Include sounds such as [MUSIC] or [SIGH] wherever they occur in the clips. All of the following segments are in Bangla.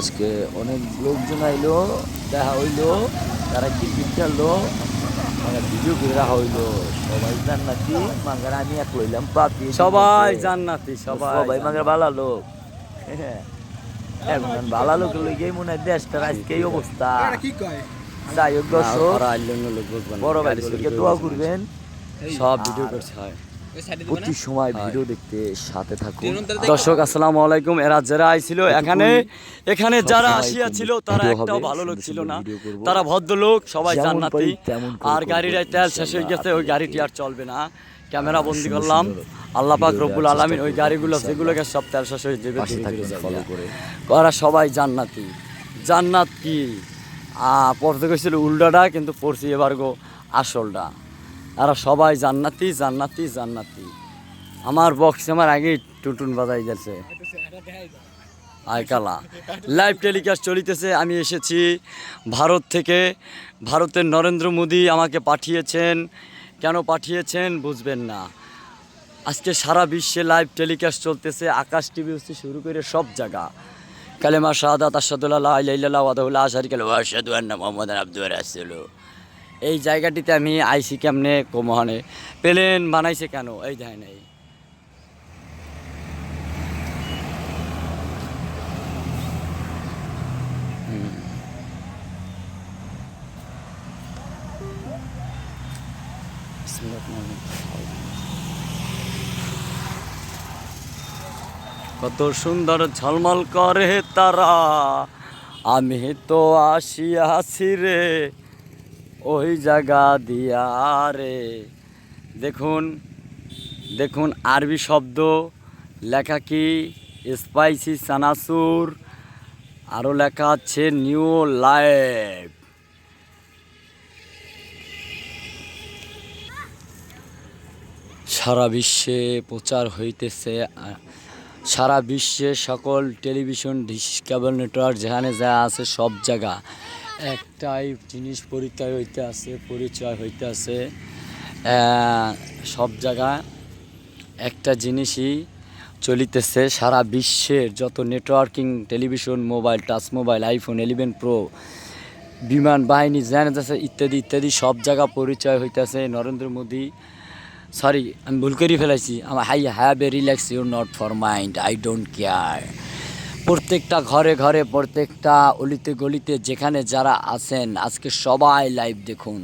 আজকে অনেক লোকজন আইলো দেখা হইল তারা ক্রিকেট খেললো মানে ভিডিও করে রাখা হইল। সবাই জান্নাতি মাঙ্গার আমি এক লইলাম পাপি সবাই জান্নাতি সবাই সবাই মাঙ্গার ভালো লোক। [LAUGHS] এখন ভালো লোক লইগে মনে হয় দেশটার আজকে এই অবস্থা যাই হোক দর্শক বড় ভাই দোয়া করবেন। সব ভিডিও করছে হয়। প্রতি সময় ভিডিও দেখতে সাথে থাকুন। দর্শক আসসালামু আলাইকুম। এরা যারা আইছিল এখানে এখানে যারা আসিয়াছিল তারা একটাও ভালো লোক ছিল না। তারা ভদ্রলোক সবাই জান্নাতি। আর তেল শেষ হয়ে গেছে ওই গাড়িটি আর চলবে না। ক্যামেরা বন্দি করলাম। আল্লাহ পাক রব্বুল আলামিন ওই গাড়িগুলো। যেগুলোকে সব তেল শেষ হয়ে যাবে ওরা সবাই জান্নাতি। জান্নাত কি? আহ, পড়তে গেছিল উল্টাটা কিন্তু পড়ছি এবার গো আসলটা। এরা সবাই জান্নাতি জান্নাতি জান্নাতি। আমার বক্স আমার আগে টুনটুন বাজাই যাচ্ছে আয়কালা লাইভ টেলিকাস্ট চলিতেছে, আমি এসেছি ভারত থেকে। ভারতের নরেন্দ্র মোদী আমাকে পাঠিয়েছেন। কেন পাঠিয়েছেন বুঝবেন না। আজকে সারা বিশ্বে লাইভ টেলিকাস্ট চলতেছে, আকাশ টিভি হচ্ছে শুরু করে সব জায়গা। কালেমা শাহাদাত আসাদুল্লাহ আইলাইল্লাহ ওয়াদাহুল্লাহ আশারিকাল ওয়াশাদু আন্না মুহাম্মাদান আবদুহু ওয়া রাসূলুহু। এই জায়গাটিতে আমি আইসি কেমনে কোমহানে? প্লেন বানাইছে কেন? এই রহমানির রহিম। কত সুন্দর ঝলমল করে তারা। আমি তো আসিয়াছি রে। ওই জায়গা দিয়া রে। দেখুন দেখুন আরবি শব্দ, লেখা কি? স্পাইসি চানাচুর আরও লেখা আছে নিউ লাইফ। সারা বিশ্বে প্রচার হইতেছে সারা বিশ্বে সকল টেলিভিশন ডিশ কেবল নেটওয়ার্ক যেখানে যা আছে সব জায়গা। একটাই জিনিস পরিচয় হইতে আছে, পরিচয় হইতে আছে সব জায়গা একটা জিনিসই চলিতেছে সারা বিশ্বের যত networking television mobile touch mobile iPhone eleven pro বিমান বাহিনী জানা যাচ্ছে ইত্যাদি ইত্যাদি, সব জায়গা পরিচয় হইতেছে। নরেন্দ্র মোদী সরি আমি ভুল করে ফেলাইছি। আমার hi have a relax your not for mind I don't care প্রত্যেকটা ঘরে ঘরে, প্রত্যেকটা অলিতে গলিতে, যেখানে যারা আছেন, আজকে সবাই লাইভ দেখুন।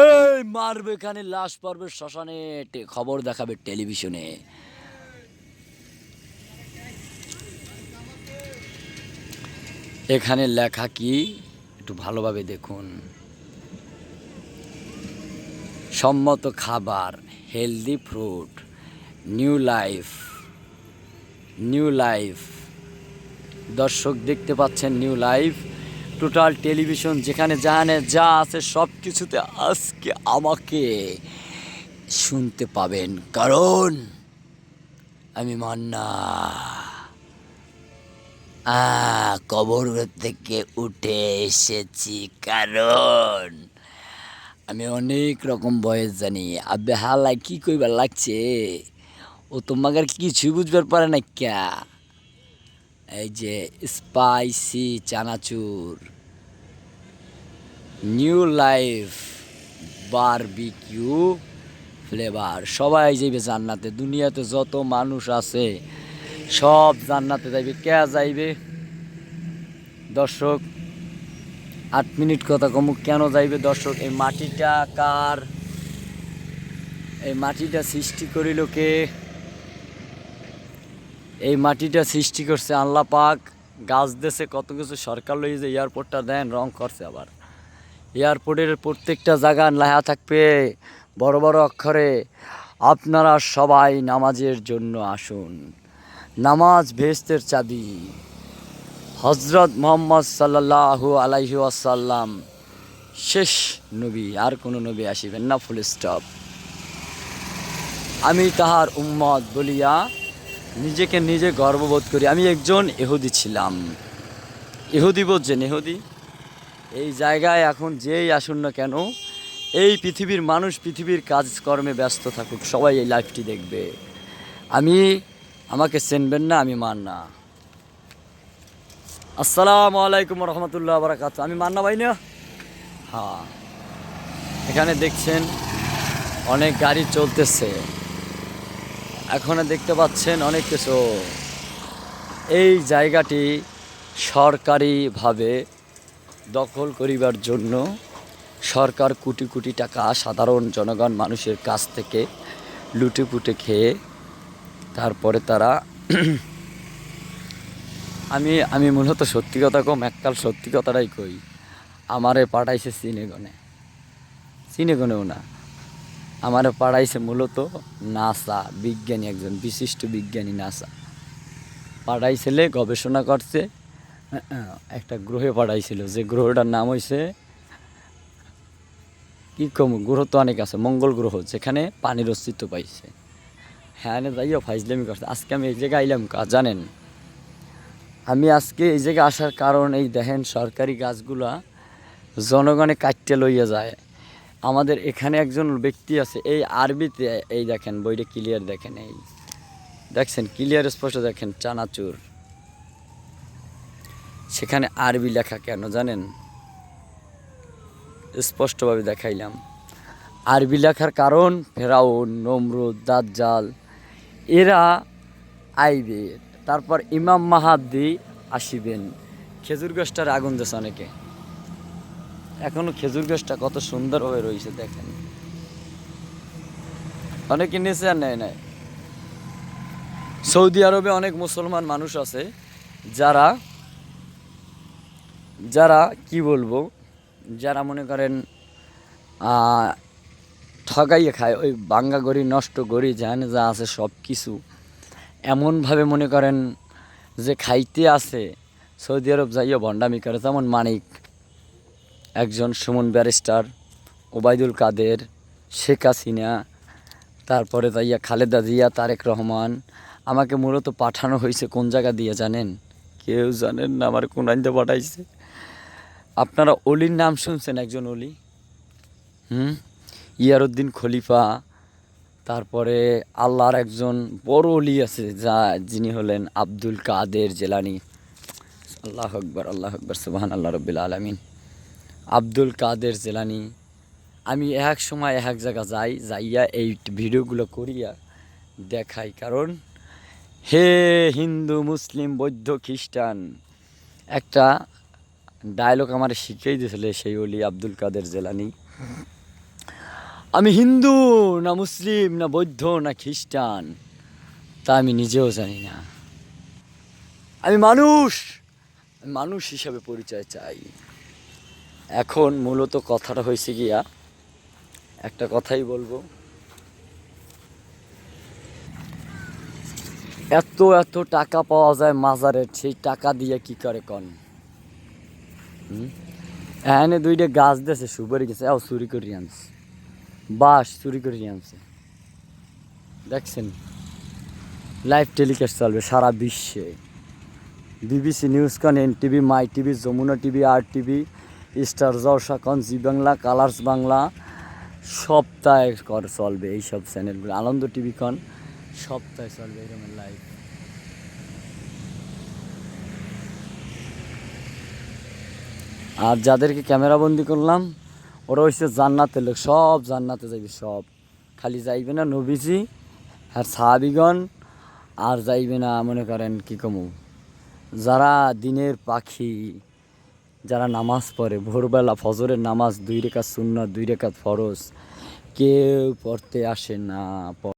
এই মারবে এখানে লাশ পর্বে শ্মশানে খবর দেখাবে টেলিভিশনে। এখানে লেখা কি? একটু ভালোভাবে দেখুন। সম্মত খাবার healthy fruit new life new life দর্শক দেখতে পাচ্ছেন নিউ লাইফ টোটাল টেলিভিশন যেখানে জাহানে যা আছে সব কিছুতে আজকে আমাকে শুনতে পাবেন। কারণ আমি মান্না। কবর থেকে উঠে এসেছি, কারণ আমি অনেক রকম বয়স জানি। আবে হালাই কি কইবার লাগছে? ও তোমাকে কিছুই বুঝবার পারে না ক্যা। এই যে spicy chanachur new life barbecue flavour সবাই যাইবে জান্নাতে, দুনিয়াতে যত মানুষ আছে, সব জান্নাতে যাইবে। কে যাইবে? দর্শক, আট মিনিট কথা কমু কেন যাইবে দর্শক? এই মাটিটা কার? এই মাটিটা সৃষ্টি করিল কে? এই মাটিটা সৃষ্টি করছে আল্লাহ পাক। গাছ দেশে কত কিছু সরকার লই যে এয়ারপোর্টটা দেন, রং করছে আবার। এয়ারপোর্টের প্রত্যেকটা জায়গা লেখা থাকবে, বড় বড় অক্ষরে। আপনারা সবাই নামাজের জন্য আসুন। নামাজ ভেস্তের চাবি। হজরত মোহাম্মদ সাল্লাহ আলাইহি আসাল্লাম শেষ নবী, আর কোনো নবী আসিবেন না ফুল স্টপ আমি তাহার উম্মত বলিয়া নিজেকে নিজে গর্ববোধ করি। আমি একজন এহুদি ছিলাম। এহুদি বলছেন এহুদি এই জায়গায় এখন যেই আসুন না কেন, এই পৃথিবীর মানুষ পৃথিবীর কাজকর্মে ব্যস্ত থাকুক, সবাই এই লাইফটি দেখবে। আমি, আমাকে চেনবেন না, আমি মান না। আসসালামু আলাইকুম রহমতুল্লাহ বারাকাত আমি মান্না ভাই না? হ্যাঁ। এখানে দেখছেন, অনেক গাড়ি চলতেছে। এখানে দেখতে পাচ্ছেন অনেক কিছু। এই জায়গাটি সরকারিভাবে দখল করিবার জন্য সরকার কোটি কোটি টাকা সাধারণ জনগণ মানুষের কাছ থেকে লুটে পুটে খেয়ে তারপরে তারা [CLEARS THROAT] আমি আমি মূলত সত্যি কথা কম, এককাল সত্যি কথাটাই কই। আমারে পাঠাইছে সিনেগনে। সিনেগনেও না। আমারে পাড়াইছে মূলত নাসা, বিজ্ঞানী একজন, বিশিষ্ট বিজ্ঞানী নাসা। পাঠাইছিলে গবেষণা করছে, একটা গ্রহে পাঠাইছিল যে গ্রহটার নাম হয়েছে কি কম, গ্রহ তো অনেক আছে, মঙ্গল গ্রহ, যেখানে পানির অস্তিত্ব পাইছে। হ্যাঁ যাইও ফাইজলামি করছে। আজকে আমি এই জায়গায় আইলাম কা, জানেন? আমি আজকে এই জায়গায় আসার কারণ এই দেখেন, সরকারি গাছগুলা জনগণে কাটতে লইয়া যায়। আমাদের এখানে একজন ব্যক্তি আছে, এই আরবিতে, এই দেখেন, বইটা ক্লিয়ার দেখেন, এই। দেখছেন? ক্লিয়ার স্পষ্ট দেখেন, চানাচুর। সেখানে আরবি লেখা কেন জানেন? স্পষ্টভাবে দেখাইলাম। আরবি লেখার কারণ, ফেরাউন, নমরুদ, দাজ্জাল, এরা আইবে। তারপর ইমাম মাহাদ্দি আসিবেন। খেজুর গাছটার আগুন দিয়েছে অনেকে। এখনও খেজুর গাছটা কত সুন্দরভাবে রয়েছে দেখেন। অনেকে নিচে আর নেয় নেয় সৌদি আরবে অনেক মুসলমান মানুষ আছে যারা যারা কি বলব যারা মনে করেন আহ, ঠগাইয়ে খায় ওই বাঙ্গা গড়ি নষ্ট গড়ি যেখানে যা আছে সব কিছু এমনভাবে মনে করেন যে খাইতে আছে সৌদি আরব যাইয়া ভণ্ডামি করে যেমন মানিক। একজন সুমন ব্যারিস্টার ওবায়দুল কাদের শেখ হাসিনা তারপরে তাইয়া খালেদা জিয়া তারেক রহমান। আমাকে মূলত পাঠানো হয়েছে কোন জায়গা দিয়ে জানেন? কেউ জানেন না আমার কোন আইনতে পাঠাইছে। আপনারা অলির নাম শুনছেন একজন অলি? হুম? ইয়ারউদ্দিন খলিফা তারপরে আল্লাহর একজন বড় অলি আছে যা যিনি হলেন আব্দুল কাদের জেলানি। আল্লাহ আকবর আল্লাহ আকবর সুবাহান আল্লাহ রবিল আলমিন। আব্দুল কাদের জেলানি। আমি এক সময় এক জায়গা যাই, যাইয়া এই ভিডিওগুলো করিয়া দেখাই। কারণ হে হিন্দু, মুসলিম, বৌদ্ধ, খ্রিস্টান, একটা ডায়লগ আমার শিখেই দিয়েছিল সেই অলি আব্দুল কাদের জেলানি। আমি হিন্দু না মুসলিম না বৌদ্ধ না খ্রিস্টান, তা আমি নিজেও জানি না। আমি মানুষ মানুষ হিসাবে পরিচয় চাই। এখন মূলত কথাটা হয়েছে গিয়া, একটা কথাই বলব। এত এত টাকা পাওয়া যায় মাজারের সেই টাকা দিয়ে কি করে কন? এখানে দুইটা গাছ দিয়েছে সুপারি গেছে ও চুরি করে আনছে। বাস চুরি করে আনছে। দেখছেন? লাইভ টেলিকাস্ট চলবে সারা বিশ্বে। বিবিসি নিউজ কন N TV my TV, Jamuna TV, R TV Star Jalsha কন জি বাংলা, কালার্স বাংলা, সপ্তাহে কর চলবে এইসব চ্যানেলগুলো আনন্দ টিভি কন সপ্তাহে চলবে এরকম লাইভ আর যাদেরকে ক্যামেরা বন্দি করলাম, ওরা হচ্ছে জান্নাতের লোক, সব জান্নাতে যাইবে, সব। খালি যাইবে না নবীজি আর সাহাবিগণ, আর যাইবে না, মনে করেন, কি কমু? যারা দিনের পাখি। যারা নামাজ পড়ে, ভোরবেলা ফজরের নামাজ দুই রেখা শূন্য দুই রেখা ফরজ, কেউ পড়তে আসে না